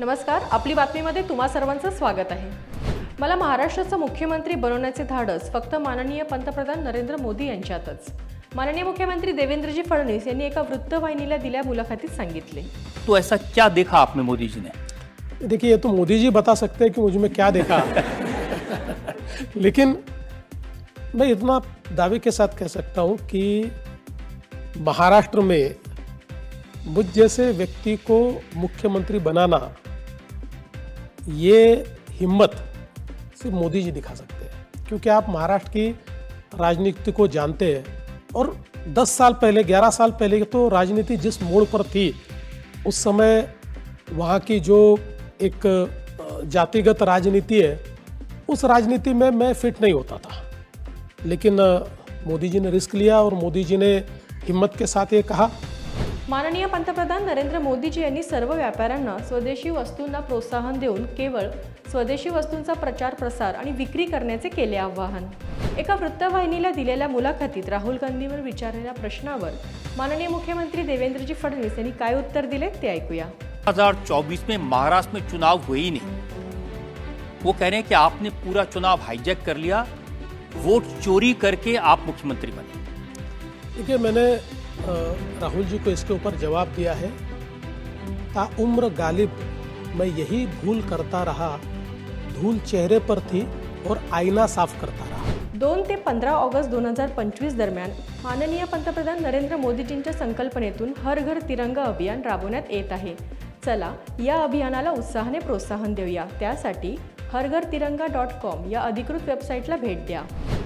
नमस्कार आपली बातमीमध्ये तुम्हा सर्वांचं स्वागत आहे. मला महाराष्ट्राचा मुख्यमंत्री बनवण्याचे धाडस फक्त माननीय पंतप्रधान नरेंद्र मोदी यांच्यातच. माननीय मुख्यमंत्री देवेंद्रजी फडणवीस यांनी एका वृत्तवाहिनीला दिल्या मुलाखतीत सांगितले. तो ऐसा क्या देखा आप में मोदी जी ने? देखिए ये तो मोदी जी बता सकते हैं कि मुझ में क्या देखा। लेकिन मैं इतना दावे के साथ कह सकता हूं कि महाराष्ट्र में मुझ जैसे व्यक्ति को मुख्यमंत्री बनाना, ये हिम्मत सिर्फ़ मोदी जी दिखा सकते हैं। क्योंकि आप महाराष्ट्र की राजनीति को जानते हैं और 10 साल पहले 11 साल पहले तो राजनीति जिस मोड़ पर थी, उस समय वहाँ की जो एक जातिगत राजनीति है, उस राजनीति में मैं फिट नहीं होता था। लेकिन मोदी जी ने रिस्क लिया और मोदी जी ने हिम्मत के साथ ये कहा। माननीय पंतप्रधान नरेंद्र मोदीजी यांनी सर्व व्यापाऱ्यांना स्वदेशी वस्तूंना प्रोत्साहन देऊन केवळ स्वदेशी वस्तूंचा प्रचार प्रसार आणि विक्री करण्याचे केले आवाहन. एका वृत्तवाहिनीला दिलेल्या मुलाखतीत राहुल गांधीवर विचारलेल्या प्रश्नावर माननीय मुख्यमंत्री देवेंद्रजी फडणवीस यांनी काय उत्तर दिले ते ऐकूया. 2024 में महाराष्ट्र में चुनाव हुए ही नहीं। वो कह रहे हैं कि आपने पूरा चुनाव हाईजैक कर लिया। वोट चोरी करके आप मुख्यमंत्री बने। देखिए मैंने राहुल जी को इसके ऊपर जवाब दिया है ताउम्र गालिब मैं यही भूल करता रहा धूल चेहरे पर थी और आईना साफ करता रहा। दोन ते पंधरा ऑगस्ट दोन हजार पंचवीस दरम्यान माननीय पंतप्रधान नरेंद्र मोदीजींच्या संकल्पनेतून हर घर तिरंगा अभियान राबवण्यात येत आहे. चला या अभियानाला उत्साहाने प्रोत्साहन देऊया. त्यासाठी हरघर तिरंगा डॉट कॉम या अधिकृत वेबसाईटला भेट द्या.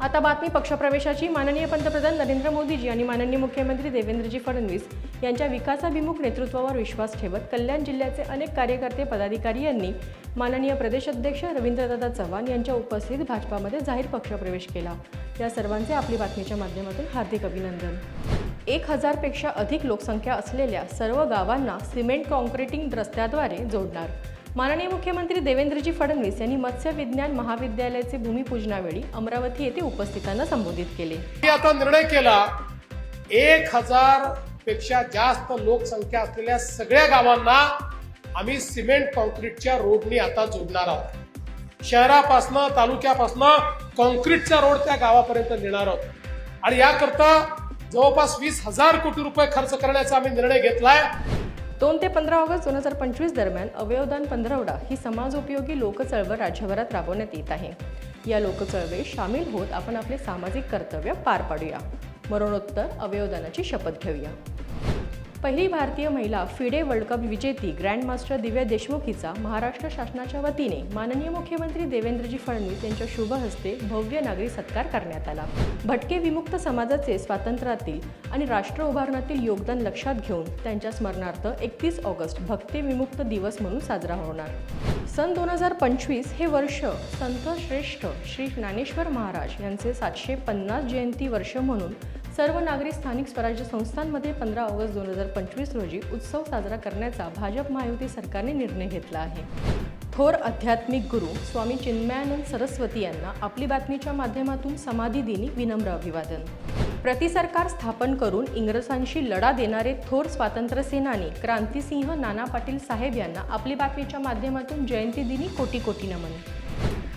आता बातमी पक्षप्रवेशाची. माननीय पंतप्रधान नरेंद्र मोदीजी आणि माननीय मुख्यमंत्री देवेंद्रजी फडणवीस यांच्या विकासाभिमुख नेतृत्वावर विश्वास ठेवत कल्याण जिल्ह्याचे अनेक कार्यकर्ते पदाधिकारी यांनी माननीय प्रदेशाध्यक्ष रवींद्रदादा चव्हाण यांच्या उपस्थित भाजपामध्ये जाहीर पक्षप्रवेश केला. या सर्वांचे आपली बातमीच्या माध्यमातून हार्दिक अभिनंदन. एक हजारपेक्षा अधिक लोकसंख्या असलेल्या सर्व गावांना सिमेंट कॉन्क्रिटिंग रस्त्याद्वारे जोडणार. माननीय मुख्यमंत्री देवेंद्रजी फडणवीस यांनी मत्स्य विज्ञान महाविद्यालयाचे भूमिपूजनावेळी अमरावती येथे उपस्थितांना संबोधित केले. आता निर्णय केला एक हजारपेक्षा जास्त लोकसंख्या असलेल्या सगळ्या गावांना आम्ही सिमेंट कॉन्क्रीटच्या रोडनी आता जोडणार आहोत. शहरापासनं तालुक्यापासनं कॉन्क्रीटचा रोड त्या गावापर्यंत नेणार आहोत. आणि याकरता जवळपास वीस हजार कोटी रुपये खर्च करण्याचा आम्ही निर्णय घेतलाय. दोन ते पंधरा ऑगस्ट दोन हजार पंचवीस दरम्यान अवयवदान पंधरवडा ही समाजोपयोगी लोकचळवळ राज्यभरात राबवण्यात येत आहे. या लोकचळवळीत सामील होत आपण आपले सामाजिक कर्तव्य पार पाडूया. मरणोत्तर अवयवदानाची शपथ घेऊया. पहिली भारतीय महिला फिडे वर्ल्ड कप विजेती ग्रँडमास्टर दिव्या देशमुख हिचा महाराष्ट्र शासनाच्या वतीने माननीय मुख्यमंत्री देवेंद्रजी फडणवीस यांच्या शुभ हस्ते भव्य नागरी सत्कार करण्यात आला. भटके विमुक्त समाजाचे स्वातंत्र्यातील आणि राष्ट्र उभारण्यातील योगदान लक्षात घेऊन त्यांच्या स्मरणार्थ एकतीस ऑगस्ट भक्ती विमुक्त दिवस म्हणून साजरा होणार. सन दोन हजार पंचवीस हे वर्ष संत श्रेष्ठ श्री ज्ञानेश्वर महाराज यांचे सातशे पन्नास जयंती वर्ष म्हणून सर्व नागरी स्थानिक स्वराज्य संस्थांमध्ये पंधरा ऑगस्ट दोन हजार पंचवीस रोजी उत्सव साजरा करण्याचा भाजप महायुती सरकारने निर्णय घेतला आहे. थोर आध्यात्मिक गुरु स्वामी चिन्मयानंद सरस्वती यांना आपली बातमीच्या माध्यमातून समाधी दिनी विनम्र अभिवादन. प्रतिसरकार स्थापन करून इंग्रजांशी लढा देणारे थोर स्वातंत्र्यसेनानी क्रांतिसिंह नाना पाटील साहेब यांना आपली बातमीच्या माध्यमातून जयंती दिनी कोटी कोटी नमन.